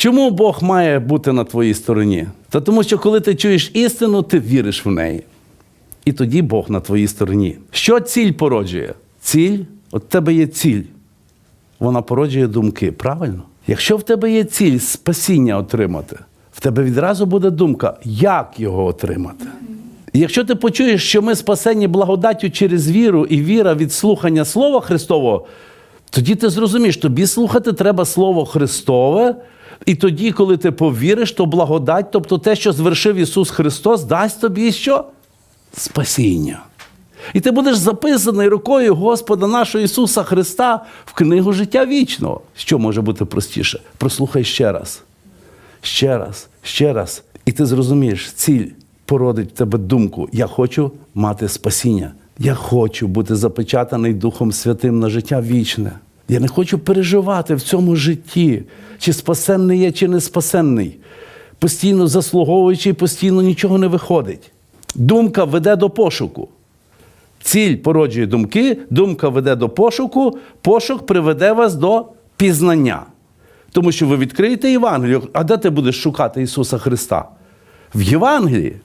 Чому Бог має бути на твоїй стороні? Та тому, що коли ти чуєш істину, ти віриш в неї. І тоді Бог на твоїй стороні. Що ціль породжує? Ціль, от в тебе є ціль. Вона породжує думки, правильно? Якщо в тебе є ціль спасіння отримати, в тебе відразу буде думка, як його отримати. І якщо ти почуєш, що ми спасені благодаттю через віру і віра від слухання Слова Христового, тоді ти зрозумієш, тобі слухати треба Слово Христове, і тоді, коли ти повіриш, то благодать, тобто те, що звершив Ісус Христос, дасть тобі що? Спасіння. І ти будеш записаний рукою Господа нашого Ісуса Христа в книгу життя вічного. Що може бути простіше? Прослухай ще раз. Ще раз, ще раз. І ти зрозумієш, ціль породить в тебе думку: я хочу мати спасіння. Я хочу бути запечатаний Духом Святим на життя вічне. Я не хочу переживати в цьому житті, чи спасенний я, чи не спасенний. Постійно заслуговуючи, постійно нічого не виходить. Думка веде до пошуку. Ціль породжує думки, думка веде до пошуку, пошук приведе вас до пізнання. Тому що ви відкриєте Євангелію, а де ти будеш шукати Ісуса Христа? В Євангелії.